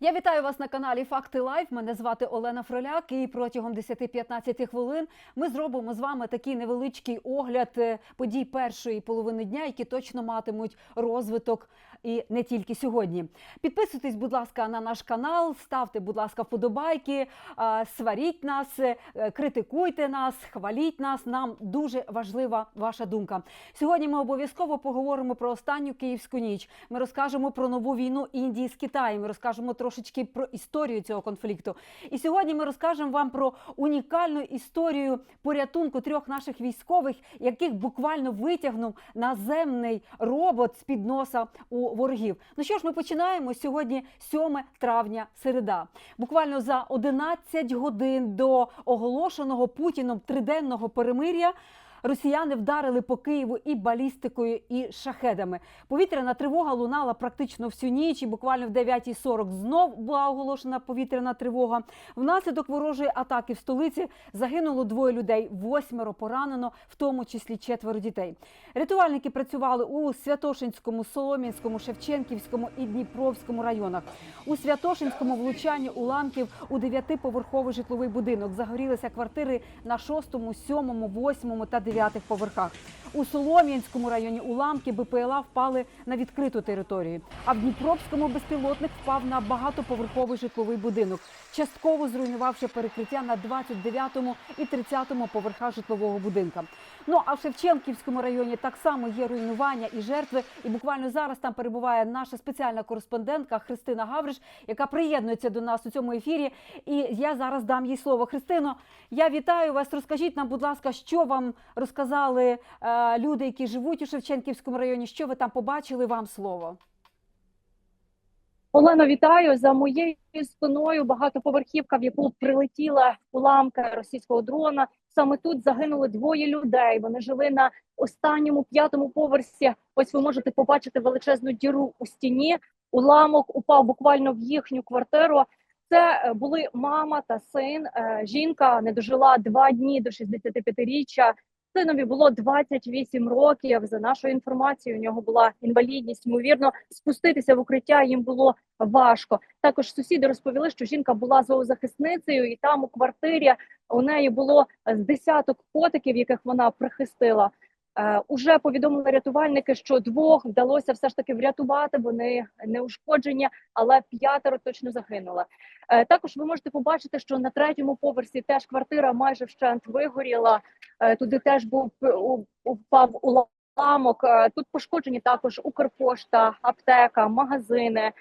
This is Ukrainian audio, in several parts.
Я вітаю вас на каналі Факти Лайф. Мене звати Олена Фроляк. І протягом 10-15 хвилин ми зробимо з вами такий невеличкий огляд е, подій першої половини дня, які точно матимуть розвиток і не тільки сьогодні. Підписуйтесь, будь ласка, на наш канал, ставте, будь ласка, вподобайки, е, сваріть нас, е, критикуйте нас, хваліть нас. Нам дуже важлива ваша думка. Сьогодні ми обов'язково поговоримо про останню київську ніч. Ми розкажемо про нову війну Індії з Китаєм. Ми розкажемо трошечки про історію цього конфлікту. І сьогодні ми розкажемо вам про унікальну історію порятунку трьох наших військових, яких буквально витягнув наземний робот з під носа у ворогів. Ну що ж, ми починаємо сьогодні 7 травня, середа. Буквально за 11 годин до оголошеного Путіном триденного перемир'я. Росіяни вдарили по Києву і балістикою, і шахедами. Повітряна тривога лунала практично всю ніч. І буквально в 9.40 знов була оголошена повітряна тривога. Внаслідок ворожої атаки в столиці загинуло двоє людей, восьмеро поранено, в тому числі четверо дітей. Рятувальники працювали у Святошинському, Солом'янському, Шевченківському і Дніпровському районах. У Святошинському влучанні уламків у дев'ятиповерховий житловий будинок загорілися квартири на шостому, сьомому, восьмому та дев'ятих поверхах. У Солом'янському районі уламки БПЛА впали на відкриту територію. А в Дніпровському безпілотник впав на багатоповерховий житловий будинок, частково зруйнувавши перекриття на 29-му і 30-му поверхах житлового будинка. Ну а в Шевченківському районі так само є руйнування і жертви. І буквально зараз там перебуває наша спеціальна кореспондентка Христина Гавриш, яка приєднується до нас у цьому ефірі. І я зараз дам їй слово. Христино, я вітаю вас. Розкажіть нам, будь ласка, що вам розказали е, люди, які живуть у Шевченківському районі. Що ви там побачили? Вам слово. Олено, вітаю за моєю спиною. Багатоповерхівка, в яку прилетіла уламка російського дрона. Саме тут загинули двоє людей. Вони жили на останньому п'ятому поверсі. Ось ви можете побачити величезну діру у стіні. Уламок упав буквально в їхню квартиру. Це е, були мама та син. Е, Жінка не дожила два дні до 65-річчя. Синові було 28 років. За нашою інформацією, у нього була інвалідність. Ймовірно, спуститися в укриття їм було важко. Також сусіди розповіли, що жінка була зоозахисницею, і там у квартирі у неї було з десяток котиків, яких вона прихистила. Е, уже повідомили рятувальники, що двох вдалося все ж таки врятувати. Вони не ушкоджені, але п'ятеро точно загинули. Е, також ви можете побачити, що на третьому поверсі теж квартира майже вщент вигоріла. Е, туди теж був упав уламок. Тут пошкоджені також Укрпошта, аптека, магазини.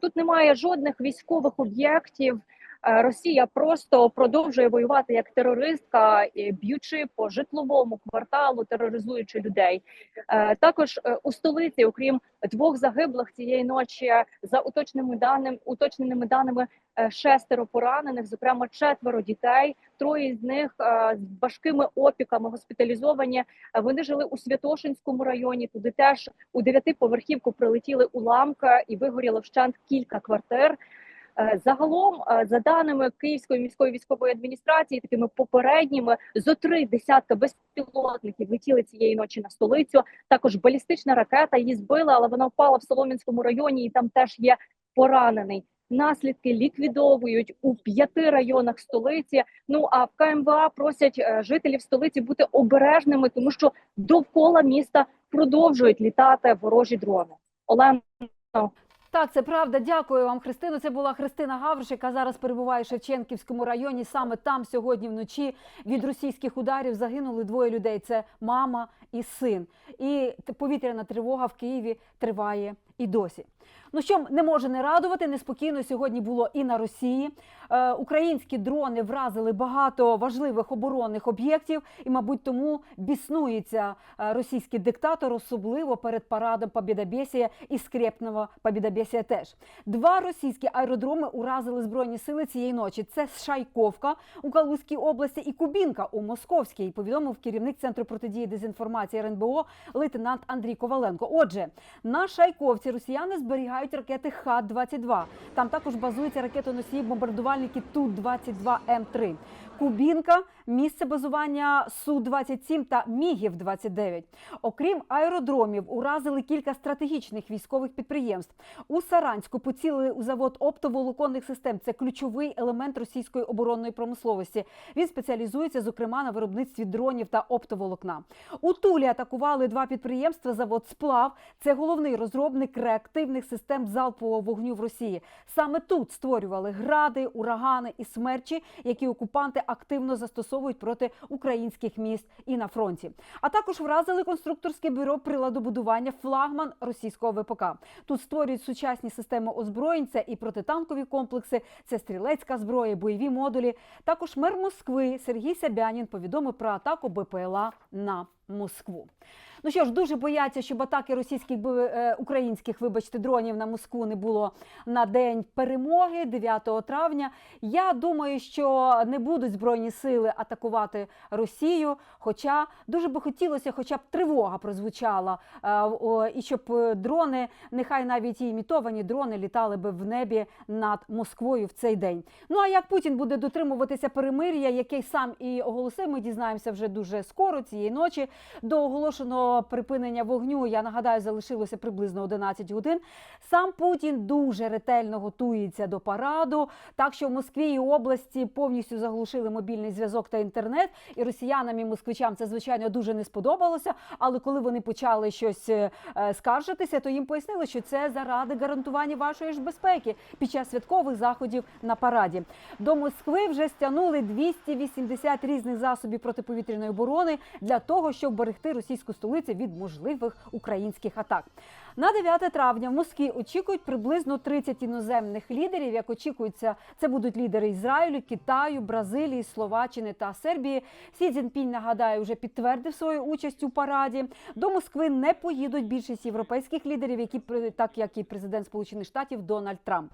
Тут немає жодних військових об'єктів. Е, Росія просто продовжує воювати як терористка, б'ючи по житловому кварталу, тероризуючи людей. Е, Також е, у столиці, окрім двох загиблих цієї ночі, за уточненими даними, уточненими даними шестеро поранених, зокрема четверо дітей. Троє з них з важкими опіками госпіталізовані. Вони жили у Святошинському районі. Туди теж у дев'ятиповерхівку прилетіли уламки і вигоріло вщент кілька квартир. Е, Загалом, е, за даними Київської міської військової адміністрації, такими попередніми зо три десятка безпілотників летіли цієї ночі на столицю. Також балістична ракета її збила, але вона впала в Солом'янському районі, і там теж є поранений. Наслідки ліквідовують у п'яти районах столиці. Ну а в КМВА просять е, жителів столиці бути обережними, тому що довкола міста продовжують літати ворожі дрони. Олена. Так, це правда. Дякую вам, Христино. Це була Христина Гавриш, яка зараз перебуває в Шевченківському районі. Саме там сьогодні вночі від російських ударів загинули двоє людей. Це мама і син. І повітряна тривога в Києві триває і досі. Ну що не може не радувати, неспокійно сьогодні було і на Росії. Е, українські дрони вразили багато важливих оборонних об'єктів, і, мабуть, тому біснується е, російський диктатор, особливо перед парадом Побєдобєсія і скрепного Побєдобєсія теж. Два російські аеродроми уразили збройні сили цієї ночі. Це Шайковка у Калузькій області і Кубінка у Московській. Повідомив керівник центру протидії дезінформації РНБО лейтенант Андрій Коваленко. Отже, на Шайковці росіяни зберігають ракети Х-22. Там також базуються ракетоносії бомбардувальники Ту-22М3. Кубінка, місце базування Су-27 та Мігів-29. Окрім аеродромів, уразили кілька стратегічних військових підприємств. У Саранську поцілили у завод оптоволоконних систем. Це ключовий елемент російської оборонної промисловості. Він спеціалізується, зокрема, на виробництві дронів та оптоволокна. У Тулі атакували два підприємства. Завод Сплав це головний розробник реактивних систем залпового вогню в Росії. Саме тут створювали гради, урагани і смерчі, які окупанти активно застосовують проти українських міст і на фронті. А також вразили конструкторське бюро приладобудування флагман російського ВПК. Тут створюють сучасні системи озброєнь, це і протитанкові комплекси, це стрілецька зброя, бойові модулі. Також мер Москви Сергій Сябянін повідомив про атаку БПЛА на Москву. Ну що ж, дуже бояться, щоб атаки російських е, українських, вибачте, дронів на Москву не було на день перемоги 9 травня. Я думаю, що не будуть збройні сили атакувати Росію. Хоча дуже би хотілося, хоча б тривога прозвучала, е, і щоб е, дрони, нехай навіть і імітовані дрони, літали би в небі над Москвою в цей день. Ну а як Путін буде дотримуватися перемир'я, який сам і оголосив, ми дізнаємося вже дуже скоро цієї ночі. До оголошеного припинення вогню, я нагадаю, залишилося приблизно 11 годин. Сам Путін дуже ретельно готується до параду. Так що в Москві і області повністю заглушили мобільний зв'язок та інтернет. І росіянам і москвичам це звичайно дуже не сподобалося. Але коли вони почали щось е, е, скаржитися, то їм пояснили, що це заради гарантування вашої ж безпеки під час святкових заходів на параді. До Москви вже стягнули 280 різних засобів протиповітряної оборони для того, щоб берегти російську столицю від можливих українських атак. На 9 травня в Москві очікують приблизно 30 іноземних лідерів. Як очікується, це будуть лідери Ізраїлю, Китаю, Бразилії, Словаччини та Сербії. Сі Цзіньпінь, нагадаю, вже підтвердив свою участь у параді. До Москви не поїдуть більшість європейських лідерів, які так як і президент Сполучених Штатів Дональд Трамп.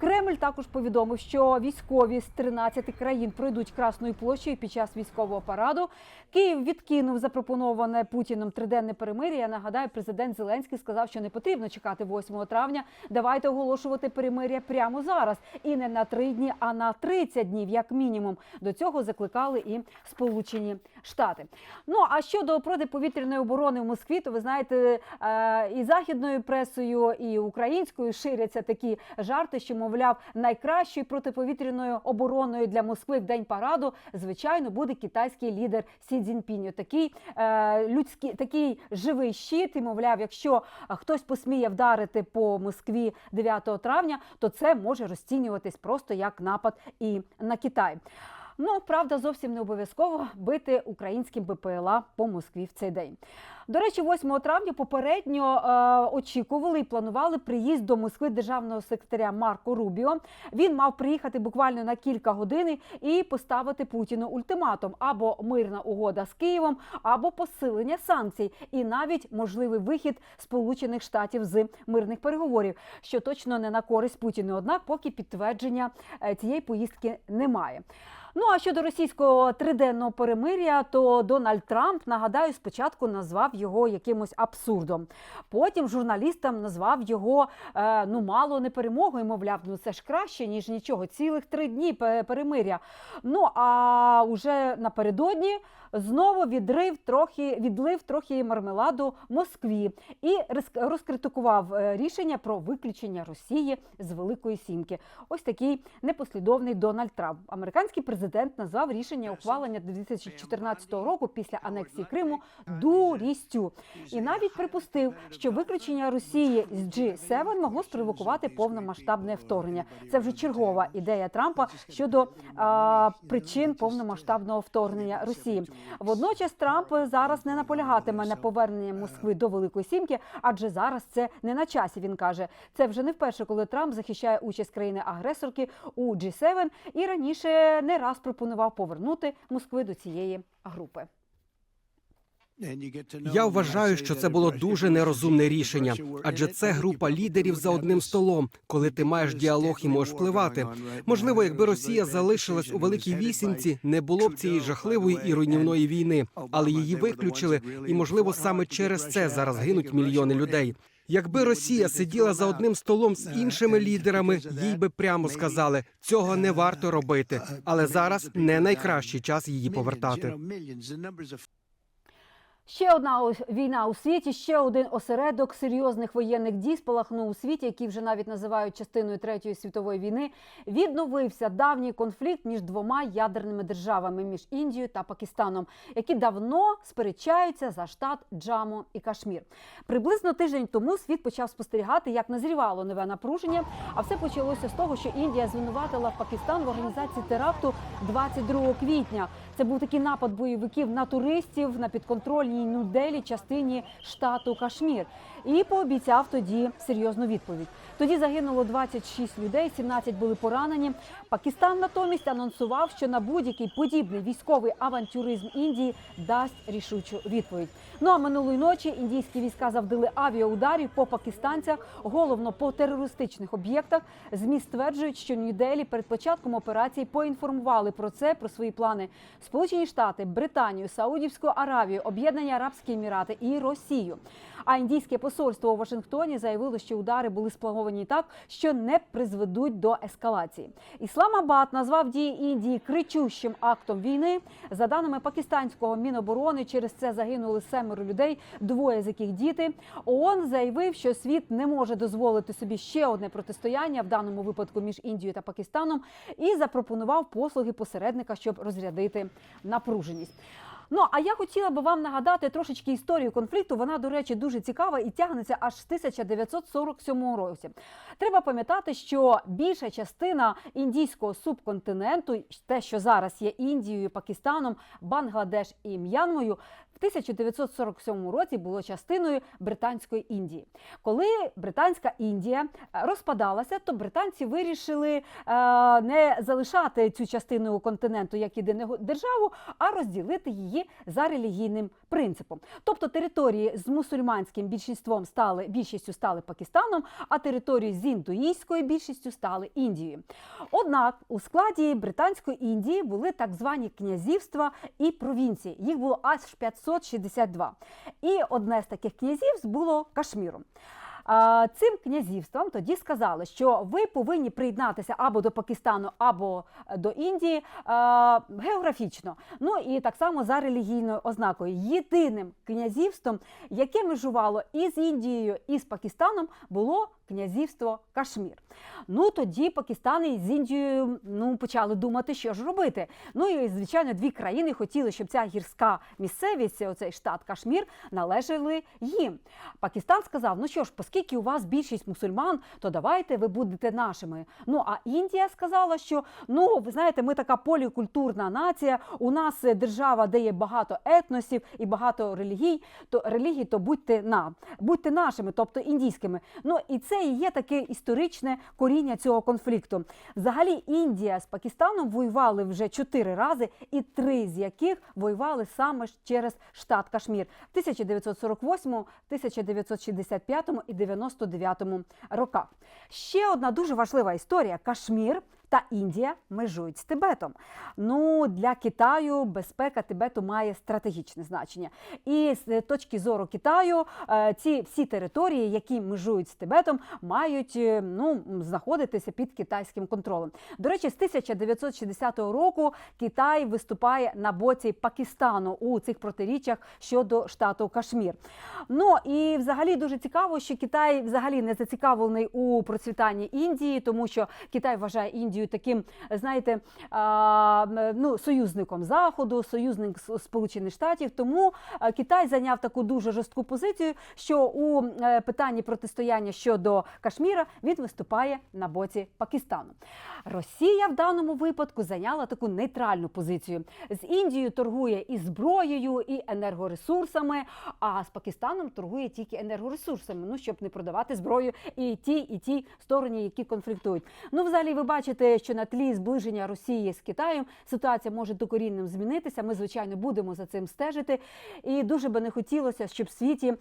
Кремль також повідомив, що військові з 13 країн пройдуть Красною площею під час військового параду. Київ відкинув запропоноване Путіном триденне перемир'я. Я нагадаю, президент Зеленський сказав, що не потрібно чекати 8 травня. Давайте оголошувати перемир'я прямо зараз, і не на три дні, а на 30 днів, як мінімум. До цього закликали і Сполучені Штати. Ну а щодо протиповітряної оборони в Москві, то ви знаєте, е, і західною пресою, і українською ширяться такі жарти, що мовляв, найкращою протиповітряною обороною для Москви в день параду, звичайно, буде китайський лідер Сі Цзіньпінь. Такий е, людський, такий живий щит. І мовляв, якщо хтось посміє вдарити по Москві 9 травня, то це може розцінюватись просто як напад і на Китай. Ну, правда, зовсім не обов'язково бити українським БПЛА по Москві в цей день. До речі, 8 травня попередньо е, очікували і планували приїзд до Москви державного секретаря Марко Рубіо. Він мав приїхати буквально на кілька годин і поставити Путіну ультиматум або мирна угода з Києвом, або посилення санкцій, і навіть можливий вихід Сполучених Штатів з мирних переговорів, що точно не на користь Путіну. Однак, поки підтвердження е, цієї поїздки немає. Ну а щодо російського триденного перемир'я, то Дональд Трамп нагадаю, спочатку назвав його якимось абсурдом. Потім журналістам назвав його е, ну мало не перемогою. Мовляв, ну це ж краще ніж нічого. Цілих три дні перемир'я. Ну а уже напередодні знову відрив трохи відлив трохи мармеладу Москві і розкритикував е, рішення про виключення Росії з Великої Сімки. Ось такий непослідовний Дональд Трамп. Американський президент назвав рішення ухвалення 2014 року після анексії Криму дурістю і навіть припустив, що виключення Росії з G7 могло спровокувати повномасштабне вторгнення. Це вже чергова ідея Трампа щодо а, причин повномасштабного вторгнення Росії. Водночас Трамп зараз не наполягатиме на поверненні Москви до Великої Сімки, адже зараз це не на часі. Він каже, це вже не вперше, коли Трамп захищає участь країни-агресорки у G7 і раніше не раз пропонував повернути Москви до цієї групи. Я вважаю, що це було дуже нерозумне рішення, адже це група лідерів за одним столом. Коли ти маєш діалог і можеш впливати. Можливо, якби Росія залишилась у великій вісімці, не було б цієї жахливої і руйнівної війни, але її виключили, і можливо саме через це зараз гинуть мільйони людей. Якби Росія сиділа за одним столом з іншими лідерами, їй би прямо сказали, цього не варто робити. Але зараз не найкращий час її повертати. Ще одна війна у світі, ще один осередок серйозних воєнних дій спалахнув у світі, який вже навіть називають частиною третьої світової війни. Відновився давній конфлікт між двома ядерними державами між Індією та Пакистаном, які давно сперечаються за штат Джаму і Кашмір. Приблизно тиждень тому світ почав спостерігати, як назрівало нове напруження. А все почалося з того, що Індія звинуватила Пакистан в організації теракту 22 квітня. Це був такий напад бойовиків на туристів на підконтрольній Нуделі частині штату Кашмір. І пообіцяв тоді серйозну відповідь. Тоді загинуло 26 людей, 17 були поранені. Пакистан натомість анонсував, що на будь-який подібний військовий авантюризм Індії дасть рішучу відповідь. Ну а минулої ночі індійські війська завдали авіаударів по пакистанцях, головно по терористичних об'єктах. ЗМІ стверджують, що Нью-Делі перед початком операції поінформували про це, про свої плани Сполучені Штати, Британію, Саудівську Аравію, Об'єднані Арабські Емірати і Росію. А індійське посольство у Вашингтоні заявило, що удари були сплановані так, що не призведуть до ескалації. Ісламабад назвав дії Індії кричущим актом війни. За даними пакистанського міноборони, через це загинули семеро людей, двоє з яких діти. ООН заявив, що світ не може дозволити собі ще одне протистояння в даному випадку між Індією та Пакистаном, і запропонував послуги посередника, щоб розрядити напруженість. Ну а я хотіла би вам нагадати трошечки історію конфлікту. Вона, до речі, дуже цікава і тягнеться аж з 1947 році. Треба пам'ятати, що більша частина індійського субконтиненту, те, що зараз є Індією, Пакистаном, Бангладеш і М'янмою, в 1947 році було частиною Британської Індії. Коли Британська Індія е, розпадалася, то британці вирішили е, не залишати цю частину континенту як єдину державу, а розділити її за релігійним принципом. Тобто території з мусульманським більшістю стали більшістю стали Пакистаном, а території з індуїстською більшістю стали Індією. Однак у складі Британської Індії були так звані князівства і провінції. Їх було аж 562. І одне з таких князівств було Кашміром. Цим князівствам тоді сказали, що ви повинні приєднатися або до Пакистану, або е, до Індії географічно. Ну і так само за релігійною ознакою. Єдиним князівством, яке межувало і з Індією, і з Пакистаном, було князівство Кашмір. Ну тоді Пакистан і з Індією ну почали думати, що ж робити. Ну і звичайно, дві країни хотіли, щоб ця гірська місцевість, оцей штат Кашмір, належали їм. Пакистан сказав: ну що ж, оскільки у вас більшість мусульман, то давайте ви будете нашими. Ну а Індія сказала, що ну ви знаєте, ми така полікультурна нація. У нас держава, де є багато етносів і багато релігій, то релігій, то будьте на будьте нашими, тобто індійськими. Ну і це і є таке історичне коріння цього конфлікту. Взагалі, Індія з Пакистаном воювали вже чотири рази, і три з яких воювали саме через штат Кашмір в 1948, 1965 і 99 роках. Ще одна дуже важлива історія: Кашмір. Та Індія межують з Тибетом. Ну для Китаю безпека Тибету має стратегічне значення. І з точки зору Китаю е, ці всі території, які межують з Тибетом, мають е, ну знаходитися під китайським контролем. До речі, з 1960 року Китай виступає на боці Пакистану у цих протиріччях щодо штату Кашмір. Ну і взагалі дуже цікаво, що Китай взагалі не зацікавлений у процвітанні Індії, тому що Китай вважає Індію таким, знаєте, ну, союзником Заходу, союзник Сполучених Штатів. Тому Китай зайняв таку дуже жорстку позицію, що у е, питанні протистояння щодо Кашміра він виступає на боці Пакистану. Росія в даному випадку зайняла таку нейтральну позицію. З Індією торгує і зброєю, і енергоресурсами, а з Пакистаном торгує тільки енергоресурсами, ну щоб не продавати зброю і ті, і ті стороні, які конфліктують. Ну, взагалі, ви бачите, що на тлі зближення Росії з Китаєм ситуація може докорінним змінитися. Ми, звичайно, будемо за цим стежити. І дуже би не хотілося, щоб в світі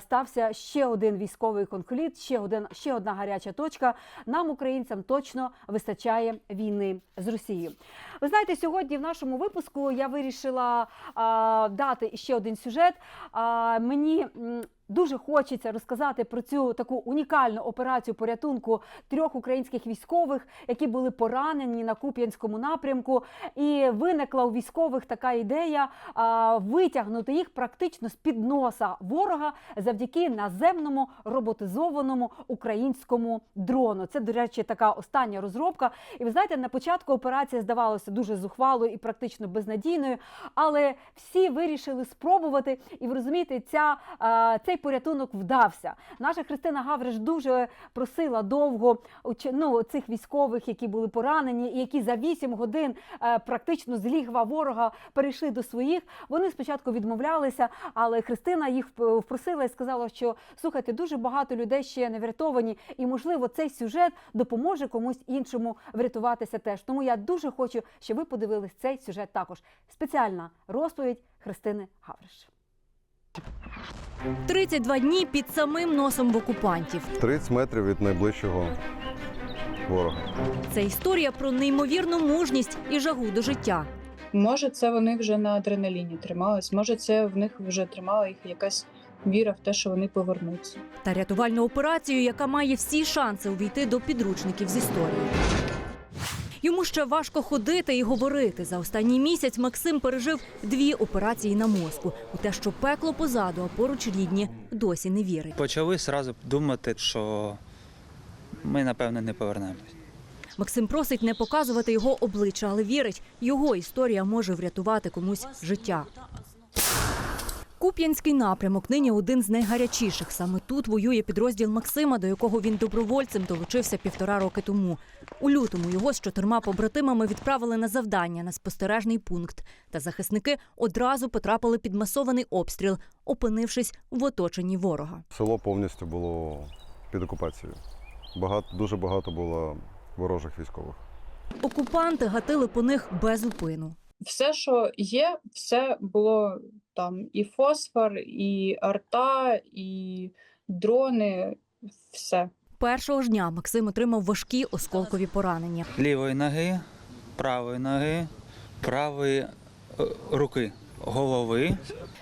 стався ще один військовий конфлікт, ще один ще одна гаряча точка. Нам, українцям, точно вистачає війни з Росією. Ви знаєте, сьогодні в нашому випуску я вирішила а, дати ще один сюжет. А, мені Дуже хочеться розказати про цю таку унікальну операцію порятунку трьох українських військових, які були поранені на Куп'янському напрямку. І виникла у військових така ідея а, витягнути їх практично з під носа ворога завдяки наземному роботизованому українському дрону. Це, до речі, така остання розробка. І ви знаєте, на початку операція здавалася дуже зухвалою і практично безнадійною, але всі вирішили спробувати. І ви розумієте, ця, е, цей порятунок вдався. Наша Христина Гавриш дуже просила довго ну, цих військових, які були поранені, і які за 8 годин е, практично з лігва ворога перейшли до своїх. Вони спочатку відмовлялися, але Христина їх впросила і сказала, що слухайте, дуже багато людей ще не врятовані, і можливо цей сюжет допоможе комусь іншому врятуватися теж. Тому я дуже хочу, щоб ви подивились цей сюжет також. Спеціальна розповідь Христини Гавриш. 32 дні під самим носом в окупантів. 30 метрів від найближчого ворога. Це історія про неймовірну мужність і жагу до життя. Може, це вони вже на адреналіні тримались, може, це в них вже тримала їх якась віра в те, що вони повернуться. Та рятувальну операцію, яка має всі шанси увійти до підручників з історії. Йому ще важко ходити і говорити. За останній місяць Максим пережив дві операції на мозку. У те, що пекло позаду, а поруч рідні, досі не вірить. Почали одразу думати, що ми, напевно, не повернемось. Максим просить не показувати його обличчя, але вірить, його історія може врятувати комусь життя. Куп'янський напрямок нині один з найгарячіших. Саме тут воює підрозділ Максима, до якого він добровольцем долучився півтора роки тому. У лютому його з чотирма побратимами відправили на завдання на спостережний пункт. Та захисники одразу потрапили під масований обстріл, опинившись в оточенні ворога. Село повністю було під окупацією. Багато, дуже багато було ворожих військових. Окупанти гатили по них без зупину. Все, що є, все було там і фосфор, і арта, і дрони, все. Першого ж дня Максим отримав важкі осколкові поранення. Лівої ноги, правої ноги, правої е, руки, голови.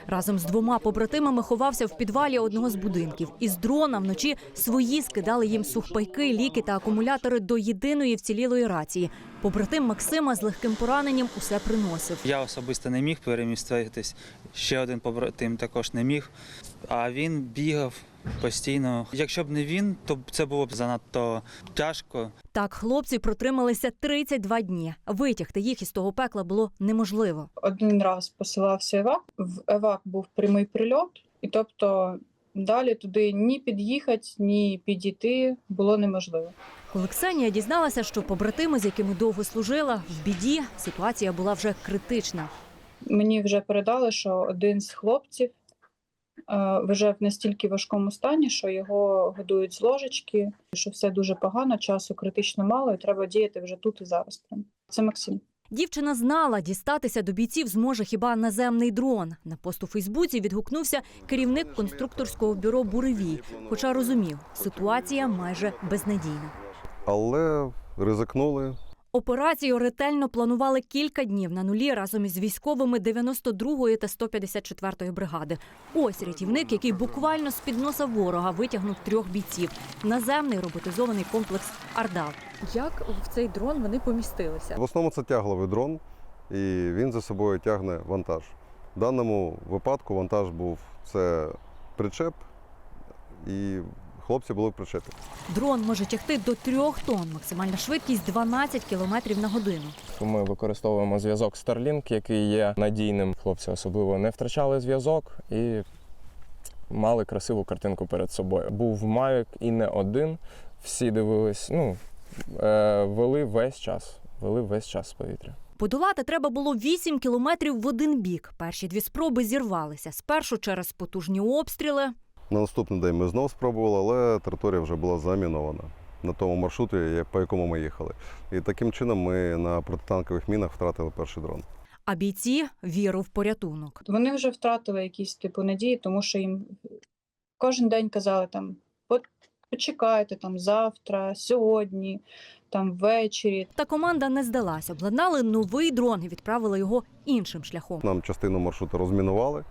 Разом з двома побратимами ховався в підвалі одного з будинків. Із дрона вночі свої скидали їм сухпайки, ліки та акумулятори до єдиної вцілілої рації. Побратим Максима з легким пораненням усе приносив. Я особисто не міг переміститись. Ще один побратим також не міг. А він бігав постійно. Якщо б не він, то це було б занадто тяжко. Так хлопці протрималися 32 дні. Витягти їх із того пекла було неможливо. Один раз посилався евак. В евак був прямий прильот, і тобто далі туди ні під'їхати, ні підійти було неможливо. Коли Ксенія дізналася, що побратими, з якими довго служила, в біді, ситуація була вже критична. Мені вже передали, що один з хлопців вже в настільки важкому стані, що його годують з ложечки, що все дуже погано, часу критично мало, і треба діяти вже тут і зараз. Прям. Це Максим. Дівчина знала, дістатися до бійців зможе хіба наземний дрон. На пост у Фейсбуці відгукнувся керівник конструкторського бюро Буревій, хоча розумів, ситуація майже безнадійна. Але ризикнули. Операцію ретельно планували кілька днів на нулі разом із військовими 92-ї та 154-ї бригади. Ось рятівник, який буквально з під носа ворога витягнув трьох бійців. Наземний роботизований комплекс Ардал. Як в цей дрон вони помістилися? В основному це тягловий дрон, і він за собою тягне вантаж. В даному випадку вантаж був це причеп, і хлопці були в причепі. Дрон може тягти до трьох тонн. Максимальна швидкість 12 кілометрів на годину. Ми використовуємо зв'язок Starlink, який є надійним. Хлопці особливо не втрачали зв'язок і мали красиву картинку перед собою. Був Mavic і не один. Всі дивились, ну, е, вели весь час. Вели весь час з повітря. Подолати треба було 8 кілометрів в один бік. Перші дві спроби зірвалися. Спершу через потужні обстріли. На наступний день ми знову спробували, але територія вже була замінована на тому маршруті, по якому ми їхали. І таким чином ми на протитанкових мінах втратили перший дрон. А бійці віру в порятунок. Вони вже втратили якісь типу надії, тому що їм кожен день казали там «От почекайте там завтра, сьогодні, там ввечері. Та команда не здалась. Обладнали новий дрон і відправили його іншим шляхом. Нам частину маршруту розмінували.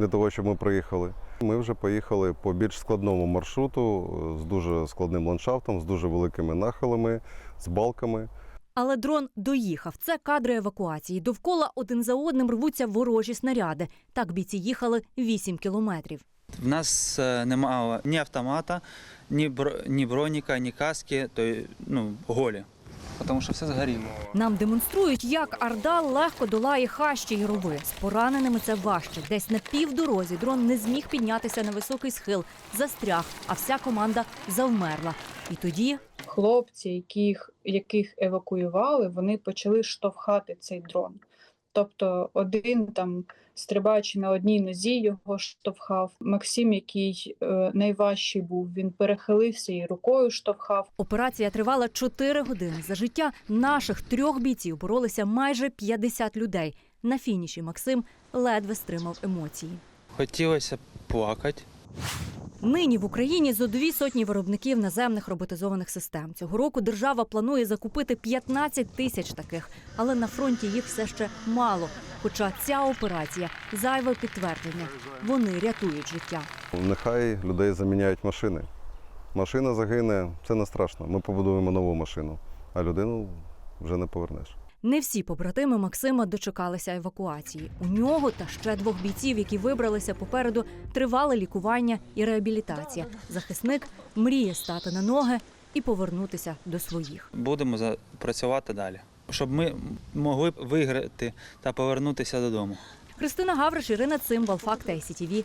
Для того, щоб ми приїхали. Ми вже поїхали по більш складному маршруту е, з дуже складним ландшафтом, з дуже великими нахилами, з балками. Але дрон доїхав. Це кадри евакуації. Довкола один за одним рвуться ворожі снаряди. Так бійці їхали 8 кілометрів. В нас е, немає ні автомата, ні, броніка, ні каски, то ну, голі. Тому що все згоріло. Нам демонструють, як Арда легко долає хащі й роби. З пораненими це важче. Десь на півдорозі дрон не зміг піднятися на високий схил, застряг, а вся команда завмерла. І тоді Хлопці, яких, яких евакуювали, вони почали штовхати цей дрон. Тобто один там, стрибаючи на одній нозі, його штовхав. Максим, який е, найважчий був, він перехилився і рукою штовхав. операція тривала 4 години. За життя наших трьох бійців боролися майже 50 людей. На фініші Максим ледве стримав емоції. Хотілося плакати. Нині в Україні зо дві сотні виробників наземних роботизованих систем. Цього року держава планує закупити 15 тисяч таких, але на фронті їх все ще мало. Хоча ця операція зайве підтвердження. Вони рятують життя. Нехай людей заміняють машини. Машина загине, це не страшно. Ми побудуємо нову машину, а людину вже не повернеш. Не всі побратими Максима дочекалися евакуації. У нього та ще двох бійців, які вибралися попереду, тривале лікування і реабілітація. Захисник мріє стати на ноги і повернутися до своїх. Будемо працювати далі, щоб ми могли виграти та повернутися додому. Христина Гавриш, Ірина Цимбал, Факти ICTV.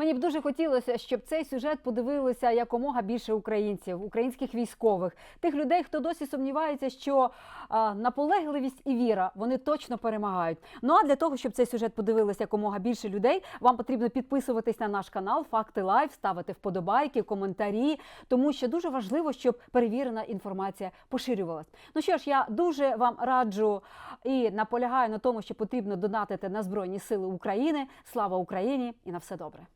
Мені б дуже хотілося, щоб цей сюжет подивилися якомога більше українців, українських військових, тих людей, хто досі сумнівається, що а, наполегливість і віра вони точно перемагають. Ну а для того, щоб цей сюжет подивилися якомога більше людей, вам потрібно підписуватись на наш канал Факти Лайв, ставити вподобайки, коментарі, тому що дуже важливо, щоб перевірена інформація поширювалась. Ну що ж, я дуже вам раджу і наполягаю на тому, що потрібно донатити на Збройні Сили України. Слава Україні і на все добре.